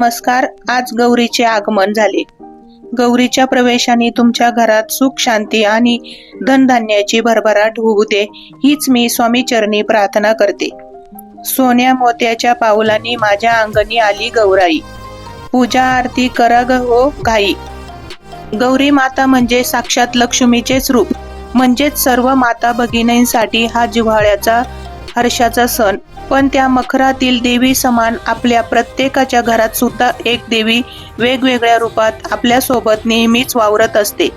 नमस्कार आज गौरीचे आगमन झाले. गौरीच्या प्रवेशाने तुमच्या घरात सुख शांती आणि धनधान्याची भरभराट होऊ दे हीच मी स्वामी चरणी प्रार्थना करते. सोन्या मोत्याच्या पावलांनी माझ्या अंगणी आली गौराई. पूजा आरती करग ग हो घाई. गौरी माता म्हणजे साक्षात लक्ष्मीचेच रूप. म्हणजेच सर्व माता भगिनींसाठी हा जिव्हाळ्याचा हर्षाचा सण. पण त्या मखरातील देवी समान आपल्या प्रत्येकाच्या घरात सुद्धा एक देवी वेगवेगळ्या रूपात आपल्यासोबत नेहमीच वावरत असते.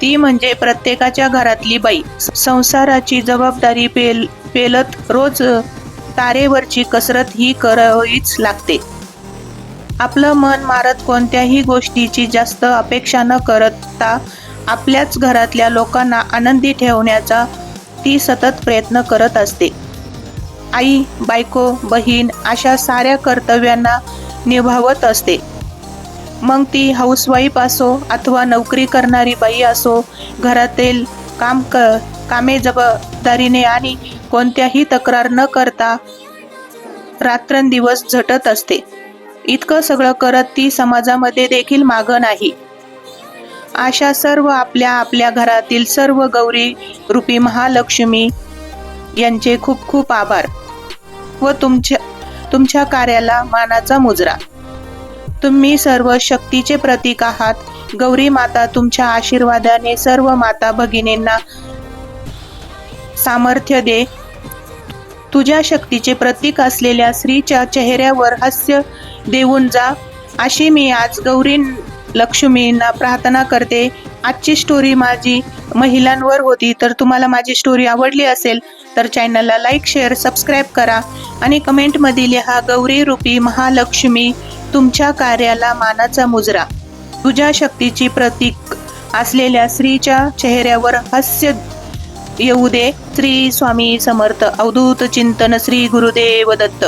ती म्हणजे प्रत्येकाच्या घरातली बाई. संसाराची जबाबदारी पेल पेलत रोज तारेवरची कसरत ही करावीच लागते. आपलं मन मारत कोणत्याही गोष्टीची जास्त अपेक्षा न करता आपल्याच घरातल्या लोकांना आनंदी ठेवण्याचा ती सतत प्रयत्न करत असते. आई बायको बहीण अशा साऱ्या कर्तव्यांना निभावत असते. मग ती हाऊसवाईफ असो अथवा नोकरी करणारी बाई असो घरातील काम क कामे जबाबदारीने आणि कोणत्याही तक्रार न करता रात्रंदिवस झटत असते. इतकं सगळं करत ती समाजामध्ये देखील मागं नाही. अशा सर्व आपल्या आपल्या घरातील सर्व गौरी रूपी महालक्ष्मी यांचे खूप खूप आभार. व तुमच्या तुमच्या कार्याला मानाचा मुजरा. तुम्ही सर्व शक्तीचे प्रतीक आहात. गौरी माता तुमच्या आशीर्वादाने सर्व माता भगिनींना सामर्थ्य दे. तुझ्या शक्तीचे प्रतीक असलेल्या स्त्रीच्या चेहऱ्यावर हास्य देऊन जा. अशी मी आज गौरी लक्ष्मींना प्रार्थना करते. आजची स्टोरी माझी महिलांवर होती. तर तुम्हाला माझी स्टोरी आवडली असेल तर चॅनलला लाईक शेअर सबस्क्राईब करा आणि कमेंटमध्ये लिहा गौरी रूपी महालक्ष्मी तुमच्या कार्याला मानाचा मुजरा. तुझ्या शक्तीची प्रतीक असलेल्या स्त्रीच्या चेहऱ्यावर हास्य येऊ दे. श्री स्वामी समर्थ. अवधूत चिंतन श्री गुरुदेव दत्त.